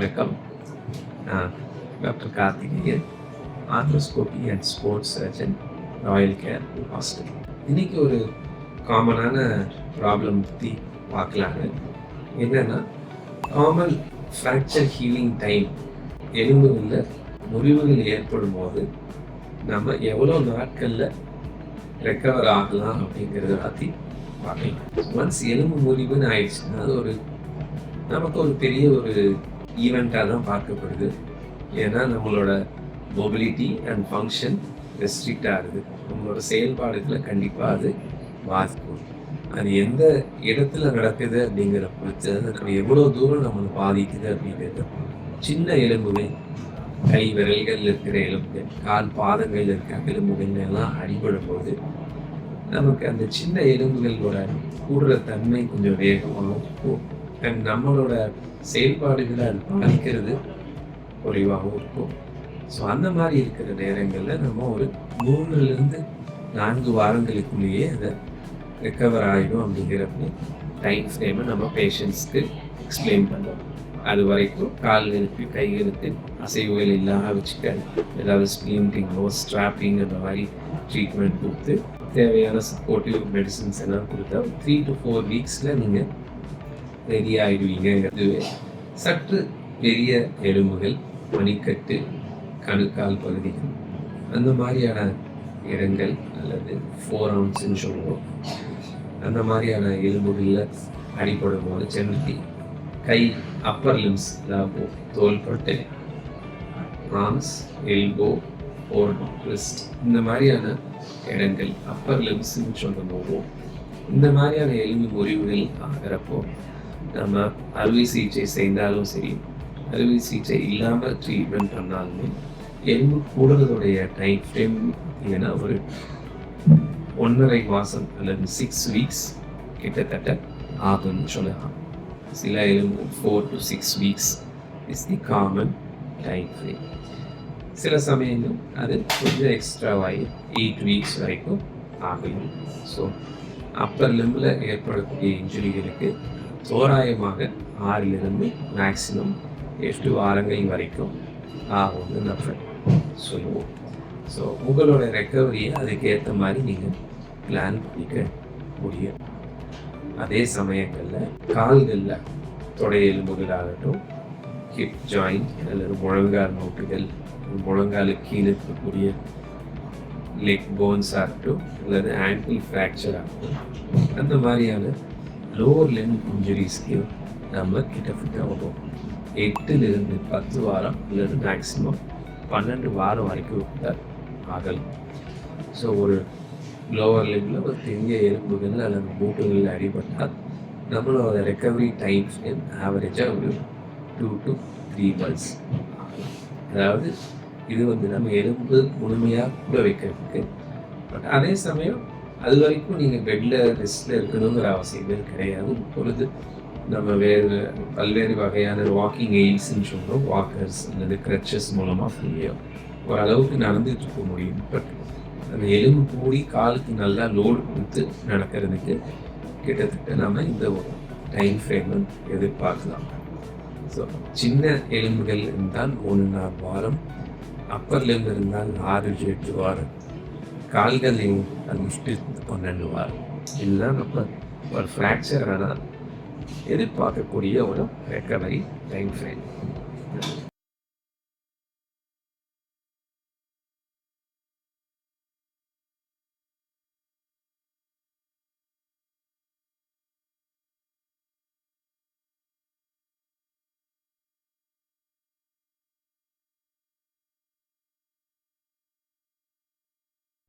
வணக்கம். நான் doctor Karthikeyan arthroscopy and sports surgeon Royal Care Hospital இன்றைக்கி ஒரு காமனான ப்ராப்ளம் பற்றி பார்க்கலாங்க. என்னென்னா காமன் ஃப்ராக்சர் ஹீலிங் டைம் எலும்புகளில் முறிவுகள் ஏற்படும் போது நம்ம எவ்வளோ நாட்களில் ரெக்கவர் ஆகலாம் அப்படிங்கிறத பற்றி பார்க்கலாம். ஒன்ஸ் எலும்பு முறிவுன்னு ஆயிடுச்சுன்னா அது ஒரு நமக்கு ஒரு பெரிய ஒரு ஈவெண்ட்டாக தான் பார்க்கப்படுது. ஏன்னா நம்மளோட மொபிலிட்டி அண்ட் ஃபங்க்ஷன் ரெஸ்ட்ரிக்ட் ஆகுது. நம்மளோட செயல்பாடுகளை கண்டிப்பாக அது பாதிக்கும். அது எந்த இடத்துல நடக்குது அப்படிங்கிற பொறுத்து அது எவ்வளோ தூரம் நம்மளை பாதிக்குது அப்படிங்கிறது சின்ன எலும்புமே கை விரல்கள் இருக்கிற எலும்புகள் கால் பாதங்கள் இருக்கிற எலும்புகள் எல்லாம் அடிபடும் போது நமக்கு அந்த சின்ன எலும்புகளோட கூடுற தன்மை கொஞ்சம் வேகமாகவும் அண்ட் நம்மளோட செயல்பாடுகளை பாதிக்கிறது குறைவாகவும் இருக்கும். ஸோ அந்த மாதிரி இருக்கிற நேரங்களில் நம்ம ஒரு மூணுலேருந்து நான்கு வாரங்களுக்குள்ளேயே அதை ரிக்கவர் ஆகிடும் அப்படிங்கிறப்ப டைம் ஃப்ரேமை நம்ம பேஷண்ட்ஸ்க்கு எக்ஸ்பிளைன் பண்ணுறோம் அது வரைக்கும் கால்களுக்கு கைகளுக்கு அசைவுகள் இல்லாமல் வச்சுக்க ஏதாவது ஸ்பிளிண்டிங்கோ ஸ்ட்ராப்பிங் அந்த மாதிரி ட்ரீட்மெண்ட் கொடுத்து தேவையான சப்போர்ட்டிவ் மெடிசின்ஸ் எல்லாம் கொடுத்தா த்ரீ டு ஃபோர் வீக்ஸில் நீங்கள் ரெடி ஆகிடுவீங்கிறது சற்று பெரிய எலும்புகள் மணிக்கட்டு கணுக்கால் பகுதிகள். அந்த மாதிரியான இடங்கள் அல்லது ஃபோர் ஆன்ஸ்ன்னு சொல்லுவோம். அந்த மாதிரியான எலும்புகளில் அடிப்படும் போது சென்னட்டி கை அப்பர் லிம்ஸ் அதாவது தோள்பட்டை ஆம்ஸ் எல்போ ஓர் ரிஸ்ட் இந்த மாதிரியான இடங்கள் அப்பர் லிம்ஸ்ன்னு சொல்லும் போது இந்த மாதிரியான எலும்பு முறிவுகள் ஆகிறப்போ நம்ம அறுவை சிகிச்சை செய்தாலும் சரி அறுவை சிகிச்சை இல்லாமல் ட்ரீட்மெண்ட் பண்ணாலுமே எலும்பு கூடுறதுடைய டைம் ஃப்ரேம் பார்த்தீங்கன்னா ஒரு ஒன்றரை மாதம் அல்லது சிக்ஸ் வீக்ஸ் கிட்டத்தட்ட ஆகும்னு சொல்லலாம். சில எலும்பு four to six weeks is the common time frame சில சமயங்கள் அது கொஞ்சம் எக்ஸ்ட்ராவாகி எயிட் வீக்ஸ் வரைக்கும் ஆகலாம் ஸோ அப்பர் லிம்பில் ஏற்படக்கூடிய இன்ஜுரிகளுக்கு தோராயமாக ஆறிலிருந்து மேக்ஸிமம் எட்டு வாரங்கள் வரைக்கும் ஆகும்னு நம்ம சொல்லுவோம். ஸோ உங்களோட ரெக்கவரியை அதுக்கேற்ற மாதிரி நீங்கள் பிளான் பண்ணிக்க முடியும். அதே சமயங்களில் கால்களில் தொடை எலும்புகளாகட்டும் ஹிப் ஜாயிண்ட் அல்லது முழங்கால் நோட்டுகள் முழங்காலுக்கு கீழே இருக்கக்கூடிய லெக் போன்ஸ் ஆகட்டும் அல்லது ஆங்கிள் ஃப்ராக்சர் ஆகட்டும் அந்த மாதிரியான லோவர் லென் இன்ஜுரிஸ்க்கு நம்ம கிட்டத்தட்ட வரும் எட்டுலேருந்து பத்து வாரம் அல்லது மேக்ஸிமம் பன்னெண்டு வாரம் வரைக்கும் கூட ஆகலாம். ஸோ ஒரு லோவர் லெக்கில் ஒரு பெரிய எலும்புகள் அல்லது மூட்டுகளில் அடிபட்டால் நம்மளோட ரெக்கவரி டைம்ஸ் ஆவரேஜாக ஒரு டூ டு த்ரீ மந்த்ஸ் அதாவது இது வந்து நம்ம எலும்பு முழுமையாக கூட வைக்கிறதுக்கு பட் அதே சமயம் அது வரைக்கும் நீங்கள் பெட்டில் ரெஸ்ட்டில் இருக்கணுங்கிற அவசியமே கிடையாது. பொழுது நம்ம வேறு பல்வேறு வகையான வாக்கிங் எய்ட்ஸ்ன்னு சொல்கிறோம் வாக்கர்ஸ் அல்லது க்ரச்சஸ் மூலமாக ஃப்ரீயாக ஓரளவுக்கு நடந்துட்டு இருக்க முடியும். பட் அந்த எலும்பு கூடி காலுக்கு நல்லா லோடு கொடுத்து நடக்கிறதுக்கு கிட்டத்தட்ட நம்ம இந்த ஒரு டைம் ஃப்ரேமை எதிர்பார்க்கலாம். ஸோ சின்ன எலும்புகள் இருந்தால் ஒன்று நாலு வாரம் அப்பர் லிம்ப் இருந்தால் ஆறு எட்டு வாரம். கால்களை அது முஷ்டி வாரம் இதுதான் நம்ம ஒரு ஃப்ராக்சர் ஆனால் எதிர்பார்க்கக்கூடிய ஒரு ரெக்கவரி டைம் ஃப்ரேம்